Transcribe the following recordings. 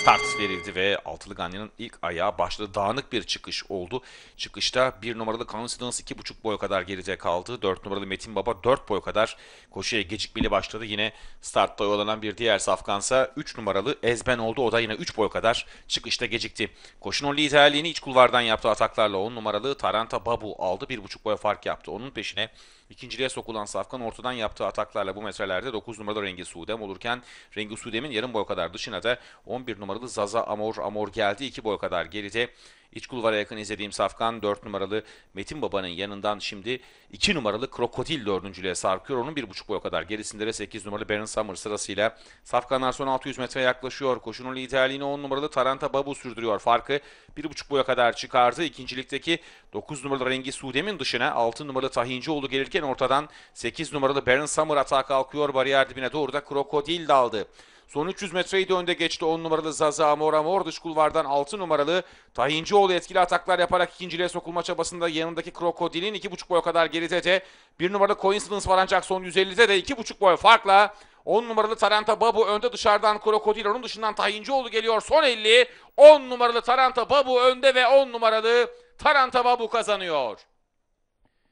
start verildi ve Altılı Ganyan'ın ilk ayağı başladı. Dağınık bir çıkış oldu. Çıkışta bir numaralı Coincidence 2,5 boy kadar geride kaldı. 4 numaralı Metin Baba 4 boy kadar koşuya gecikmeli başladı. Yine startta oyalanan bir diğer safkansa 3 numaralı Ezben oldu. O da yine 3 boy kadar çıkışta gecikti. Koşunun liderliğini iç kulvardan yaptığı ataklarla 10 numaralı Taranta Babu aldı. 1,5 boy fark yaptı. Onun peşine ikinciliğe sokulan safkan ortadan yaptığı ataklarla bu metrelerde 9 numaralı Rengi Sudem olurken Rengi Sudem'in yarım boy kadar dışına da 11 numaralı Zaza Amor Amor geldi. 2 boy kadar geride. İç kulvara yakın izlediğim safkan 4 numaralı Metin Baba'nın yanından şimdi 2 numaralı Krokodil dördüncülüğe sarkıyor. Onun 1,5 boy kadar gerisinde de 8 numaralı Baron Summer sırasıyla safkanlar son 600 metre yaklaşıyor. Koşunun liderliğini 10 numaralı Taranta Babu sürdürüyor. Farkı 1,5 boya kadar çıkardı. İkincilikteki 9 numaralı Rengi Sudem'in dışına 6 numaralı Tahincioğlu gelirken ortadan 8 numaralı Baron Summer atağa kalkıyor. Bariyer dibine doğru da Krokodil daldı. Son 300 metreyi de önde geçti 10 numaralı Zaza Amor Amor dış kulvardan 6 numaralı Tahincioğlu etkili ataklar yaparak ikinciliğe sokulma çabasında yanındaki Krokodil'in 2,5 boy kadar geride de 1 numaralı Coincidence var ancak son 150'de de 2,5 boy farkla 10 numaralı Taranta Babu önde dışarıdan Krokodil onun dışından Tahincioğlu geliyor son 50 10 numaralı Taranta Babu önde ve 10 numaralı Taranta Babu kazanıyor.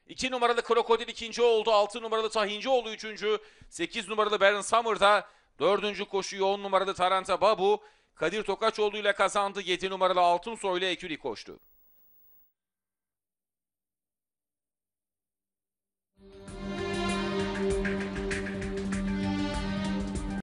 2 numaralı Krokodil ikinci oldu. 6 numaralı Tahincioğlu üçüncü. 8 numaralı Baron Summer da dördüncü koşuyu 10 numaralı Taranta Babu Kadir Tokaçoğlu ile kazandı. 7 numaralı Altınsoy ile Eküri koştu.